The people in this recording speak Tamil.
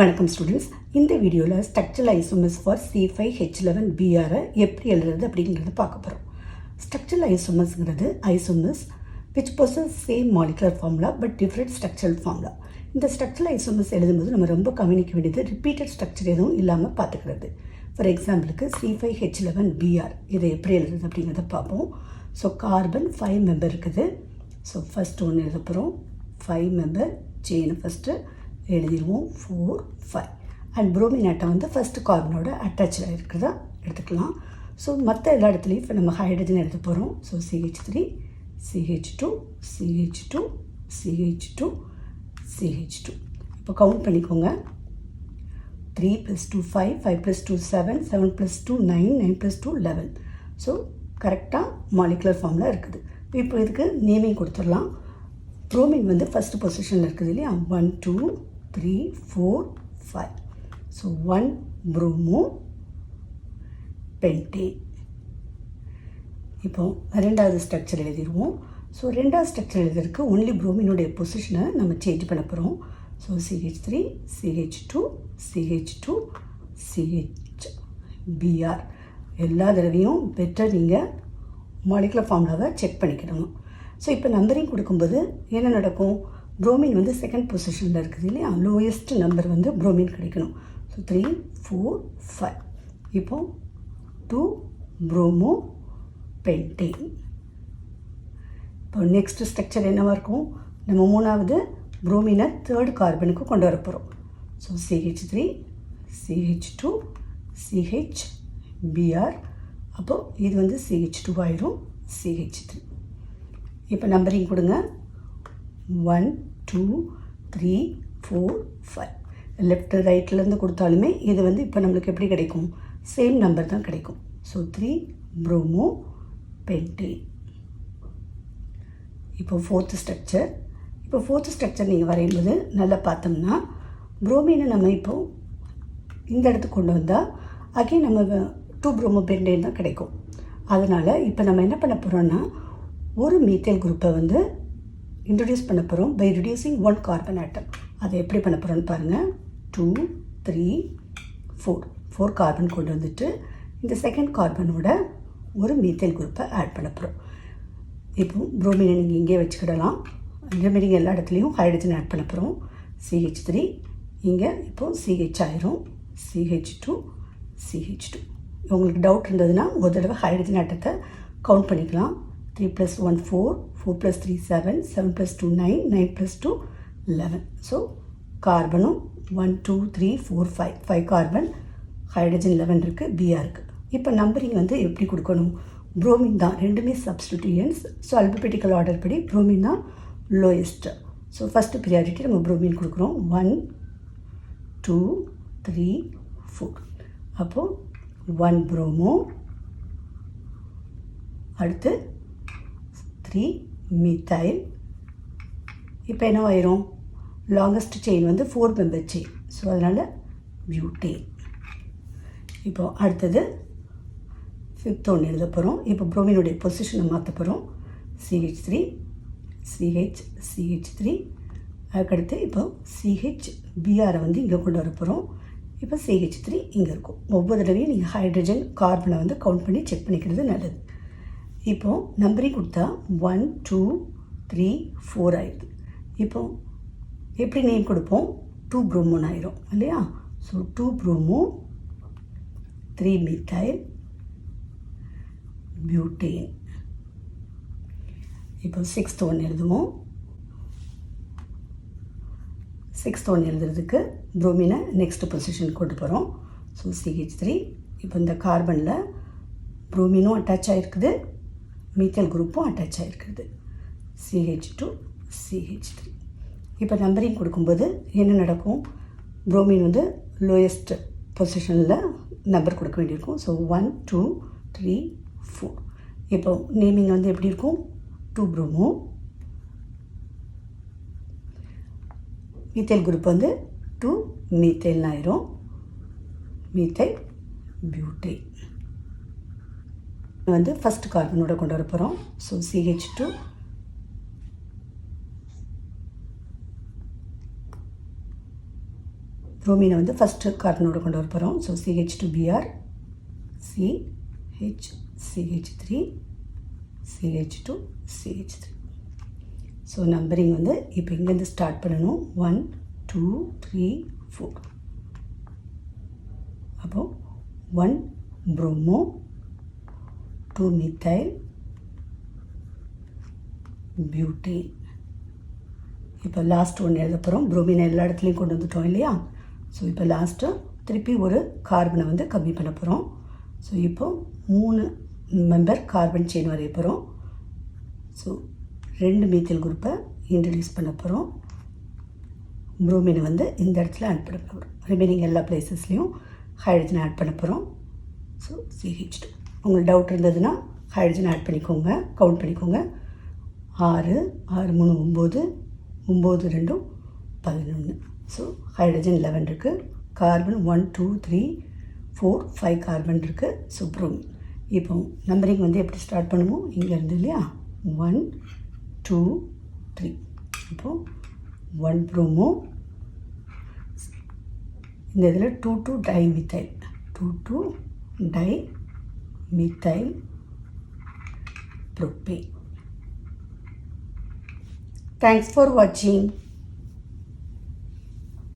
வணக்கம் ஸ்டூடெண்ட்ஸ் இந்த வீடியோவில் structural isomers for C five H eleven பிஆரை எப்படி எழுதுறது அப்படிங்கிறத பார்க்க போகிறோம் structural ஐசோமர்ஸ்ங்கிறது isomers which person same molecular formula but different structural formula இந்த ஸ்ட்ரக்சரல் ஐசோமர்ஸ் எழுதும்போது நம்ம ரொம்ப கவனிக்க வேண்டியது ரிப்பீட்டட் ஸ்ட்ரக்சர் எதுவும் இல்லாமல் பார்த்துக்கிறது. ஃபார் எக்ஸாம்பிளுக்கு C five H eleven Br இதை எப்படி எழுதுறது அப்படிங்கிறத பார்ப்போம். ஸோ கார்பன் ஃபைவ் மெம்பர் இருக்குது. ஸோ ஃபஸ்ட் ஒன்று எழுத போகிறோம் ஃபைவ் மெம்பர் செயின் ஃபஸ்ட்டு எழுதிடுவோம் ஃபோர் ஃபைவ் அண்ட் புரோமின் அட்டை வந்து ஃபஸ்ட்டு கார்பனோட அட்டாச்சில் இருக்கிறதா எடுத்துக்கலாம். ஸோ மற்ற எல்லா இடத்துலையும் இப்போ நம்ம ஹைட்ரஜன் எடுத்து போகிறோம் so CH three CH two CH two CH two CH two இப்போ கவுண்ட் பண்ணிக்கோங்க. Three plus two five five plus two seven seven plus two nine nine plus two eleven so கரெக்டாக மாலிகுலர் ஃபார்மில் இருக்குது. இப்போ இதுக்கு நேமிங் கொடுத்துடலாம். ப்ரோமின் வந்து ஃபஸ்ட்டு பொசிஷனில் இருக்குது இல்லையா? One two three four five so one bromopentane இப்போ ரெண்டாவது ஸ்ட்ரக்சர் எழுதிடுவோம் ஸோ ரெண்டாவது ஸ்ட்ரக்சர் எழுதுறதுக்கு ஒன்லி ப்ரோமினுடைய பொசிஷனை நம்ம சேஞ்ச் பண்ண போகிறோம் so CH three CH two CH two CH Br எல்லா தடவையும் பெட்டர் நீங்கள் மாலிகுலர் ஃபார்முலாவை செக் பண்ணிக்கிடணும் ஸோ இப்போ நம்பரிங் கொடுக்கும்போது என்ன நடக்கும்? ப்ரோமின் வந்து செகண்ட் பொசிஷனில் இருக்குது இல்லையா? லோயஸ்ட் நம்பர் வந்து ப்ரோமின் கிடைக்கணும். ஸோ த்ரீ ஃபோர் ஃபைவ் இப்போ டூ ப்ரோமோ பென்டேன் இப்போ நெக்ஸ்ட் ஸ்ட்ரக்சர் என்னவாக இருக்கும்? நம்ம மூணாவது ப்ரோமினை தேர்ட் கார்பனுக்கு கொண்டு வர போகிறோம் so CH three CH two CH Br அப்போது இது வந்து சிஹெச் டூ ஆயிரும் சிஹெச் த்ரீ இப்போ நம்பரிங் கொடுங்க. One two three four five left ரைட்லேருந்து கொடுத்தாலுமே இது வந்து இப்போ நம்மளுக்கு எப்படி கிடைக்கும்? சேம் நம்பர் தான் கிடைக்கும். ஸோ த்ரீ ப்ரோமோ பென்டே இப்போ ஃபோர்த்து ஸ்ட்ரக்சர் இப்போ ஃபோர்த்து ஸ்ட்ரக்சர் நீங்கள் வரையும்போது நல்லா பார்த்தோம்னா ப்ரோமீனை நம்ம இப்போ இந்த இடத்துக்கு கொண்டு வந்தால் அகே நம்ம டூ ப்ரோமோ பென்டேன் தான் கிடைக்கும். அதனால் இப்போ நம்ம என்ன பண்ண போகிறோன்னா ஒரு மீத்தேல் குரூப்பை வந்து இன்ட்ரடியூஸ் பண்ண போகிறோம் by reducing one carbon atom அதை எப்படி பண்ண போகிறோன்னு பாருங்கள் two three four four carbon கொண்டு வந்துட்டு இந்த செகண்ட் கார்பனோட ஒரு மீத்தேல் குரூப்பை ஆட் பண்ண போகிறோம் இப்போ ப்ரோமினை நீங்கள் இங்கே வச்சுக்கிடலாம். ரிமைனிங் எல்லா இடத்துலையும் ஹைட்ரஜன் ஆட் பண்ண போகிறோம் சிஹெச் த்ரீ இங்கே இப்போது சிஹெச் ஆயிரும். சிஹெச் டூ சிஹெச் டூ உங்களுக்கு டவுட் இருந்ததுன்னா ஒரு தடவை ஹைட்ரஜன் ஆட்டத்தை கவுண்ட் பண்ணிக்கலாம். Three plus one four four plus three seven seven plus two nine nine plus two eleven so கார்பனும் one two three four five five carbon hydrogen eleven இருக்குது பிஆர் இருக்குது இப்போ நம்பரிங் வந்து எப்படி கொடுக்கணும்? ப்ரோமின் தான் ரெண்டுமே சப்ஸ்டிடியூயன்ஸ் ஸோ அல்பபெட்டிக்கல் ஆர்டர் படி ப்ரோமின் தான் லோயஸ்ட்டு ஸோ ஃபஸ்ட்டு ப்ரியாரிட்டி நம்ம ப்ரோமின் கொடுக்குறோம். ஒன் டூ த்ரீ ஃபோர் அப்போது ஒன் ப்ரோமோ அடுத்து த்ரீ மித்தைல் இப்போ என்ன ஆயிரும்? லாங்கஸ்ட் செயின் வந்து ஃபோர் மெம்பர் செயின் ஸோ அதனால் பியூட்டேன் இப்போது அடுத்தது ஃபிஃப்த் ஒன்று எழுத போகிறோம் இப்போ ப்ரோமினுடைய பொசிஷனை மாற்ற போகிறோம் CH three CH CH three அதுக்கடுத்து இப்போ சிஹெச் பிஆரை வந்து இங்கே கொண்டு வர போகிறோம் இப்போ சிஹெச் த்ரீ இங்கே இருக்கும். ஒவ்வொரு தடவையும் நீங்கள் ஹைட்ரஜன் கார்பனை வந்து கவுண்ட் பண்ணி செக் பண்ணிக்கிறது நல்லது. இப்போது நம்பரிங் கொடுத்தா ஒன் டூ த்ரீ ஃபோர் ஆயிடுது இப்போ எப்படி நேம் கொடுப்போம்? டூ ப்ரோமோன் ஆயிரும் இல்லையா? So two bromo three methyl butane இப்போ சிக்ஸ்த் ஒன் எழுதுவோம். சிக்ஸ்த் ஒன் எழுதுறதுக்கு ப்ரோமினை நெக்ஸ்ட் பொசிஷன் கொண்டு போகிறோம் ஸோ சிஹெச் த்ரீ இப்போ இந்த கார்பனில் ப்ரோமினும் அட்டாச் ஆகிருக்குது மீத்தல் குரூப்பும் அட்டாச் ஆகிருக்கிறது சிஹெச் டூ சிஹெச் த்ரீ இப்போ நம்பரிங் கொடுக்கும்போது என்ன நடக்கும்? ப்ரோமின் வந்து லோயஸ்ட் பொசிஷனில் நம்பர் கொடுக்க வேண்டியிருக்கும். So one two three four இப்போ நேமிங் வந்து எப்படி இருக்கும்? டூ ப்ரோமோ மீத்தேல் குரூப் வந்து டூ மீத்தேல்னு ஆயிரும் மீத்தேல் பியூட்டை வந்து ஃபஸ்ட் கார்பனோட கொண்டு வர போகிறோம் ஸோ சிஹெச் டூ புரோமீனை வந்து ஃபஸ்ட்டு கார்பனோட கொண்டு வர போகிறோம் so CH two Br C H CH three CH two CH three so numbering வந்து இப்போ இங்கேருந்து ஸ்டார்ட் பண்ணணும். ஒன் டூ த்ரீ ஃபோர் அப்போ one bromo two methyl butane. இப்போ லாஸ்ட் ஒன்று எழுத போகிறோம் புரோமினை எல்லா இடத்துலையும் கொண்டு வந்துட்டோம் இல்லையா? ஸோ இப்போ லாஸ்ட்டு திருப்பி ஒரு கார்பனை வந்து கம்மி பண்ண போகிறோம் ஸோ இப்போ மூணு மெம்பர் கார்பன் செயின் வரைய போகிறோம் ஸோ ரெண்டு மீத்தில் குரூப்பை இன்ட்ரடியூஸ் பண்ண போகிறோம் ப்ரோமினை வந்து இந்த இடத்துல ஆட் பண்ண போகிறோம் ரிமைனிங் எல்லா பிளேசஸ்லேயும் ஹைட்ரஜனை ஆட் பண்ண போகிறோம் ஸோ சிஹெச் டூ உங்களுக்கு டவுட் இருந்ததுன்னா ஹைட்ரஜன் ஆட் பண்ணிக்கோங்க கவுண்ட் பண்ணிக்கோங்க. ஆறு ஆறு மூணு ஒம்பது ஒம்பது ரெண்டும் பதினொன்று ஸோ ஹைட்ரஜன் லெவன் இருக்குது carbon one two three four five carbon இருக்குது ஸோ இப்போ நம்பரிங் வந்து எப்படி ஸ்டார்ட் பண்ணுவோம் இங்கேருந்து இல்லையா? ஒன் டூ த்ரீ இப்போது ஒன் ப்ரோமோ இந்த இதில் two two di methyl two two di methyl propane thanks for வாட்சிங்